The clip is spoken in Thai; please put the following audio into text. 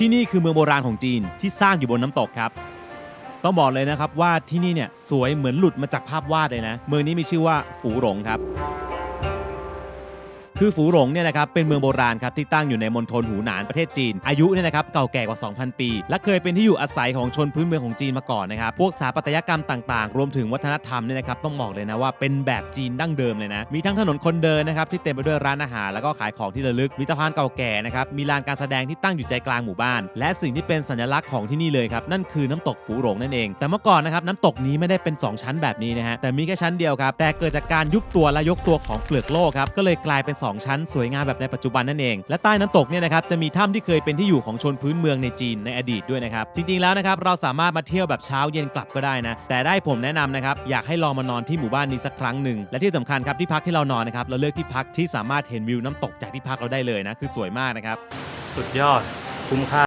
ที่นี่คือเมืองโบราณของจีนที่สร้างอยู่บนน้ำตกครับ ต้องบอกเลยนะครับว่าที่นี่เนี่ยสวยเหมือนหลุดมาจากภาพวาดเลยนะ เมืองนี้มีชื่อว่าฝูหลงครับ คือฝูหลงเนี่ยนะครับเป็นเมืองโบราณครับที่ตั้งอยู่ในมณฑลหูหนานประเทศจีน อายุเนี่ยนะครับเก่าแก่กว่า 2,000 ปี และเคยเป็นที่อยู่อาศัยของชนพื้นเมืองของจีนมาก่อนนะครับพวกสถาปัตยกรรมต่างๆ รวมถึงวัฒนธรรมเนี่ยนะครับต้องบอกเลยนะว่าเป็นแบบจีนดั้งเดิมเลยนะมีทั้งถนนคนเดินนะครับที่เต็มไปด้วยร้านอาหารแล้วก็ขายของที่ระลึกมีสะพานเก่าแก่นะครับมีลานการแสดงที่ตั้งอยู่ใจกลางหมู่บ้าน และสิ่งที่เป็นสัญลักษณ์ของที่นี่เลยครับนั่นคือน้ำตกฝูหลงนั่นเอง แต่เมื่อก่อนนะครับน้ำตกนี้ไม่ได้เป็นสองชั้นแบบนี้นะฮะแต่มีแค่ชั้นเดียวครับแต่เกิดจากการยุบตัวและยกตัวของเปลือกโลกครับก็เลยกลายเป็นสองชั้น สวยงามแบบในปัจจุบันนั่นเอง และใต้น้ำตกเนี่ยนะครับจะมีถ้ำที่เคยเป็นที่อยู่ของชนพื้นเมืองในจีนในอดีตด้วยนะครับจริงๆแล้วนะครับเราสามารถมาเที่ยวแบบเช้าเย็นกลับก็ได้นะแต่ได้ผมแนะนำนะครับอยากให้ลองมานอนที่หมู่บ้านนี้สักครั้งหนึ่งและที่สำคัญครับที่พักที่เรานอนนะครับเราเลือกที่พักที่สามารถเห็นวิวน้ำตกจากที่พักเราได้เลยนะคือสวยมากนะครับสุดยอดคุ้มค่า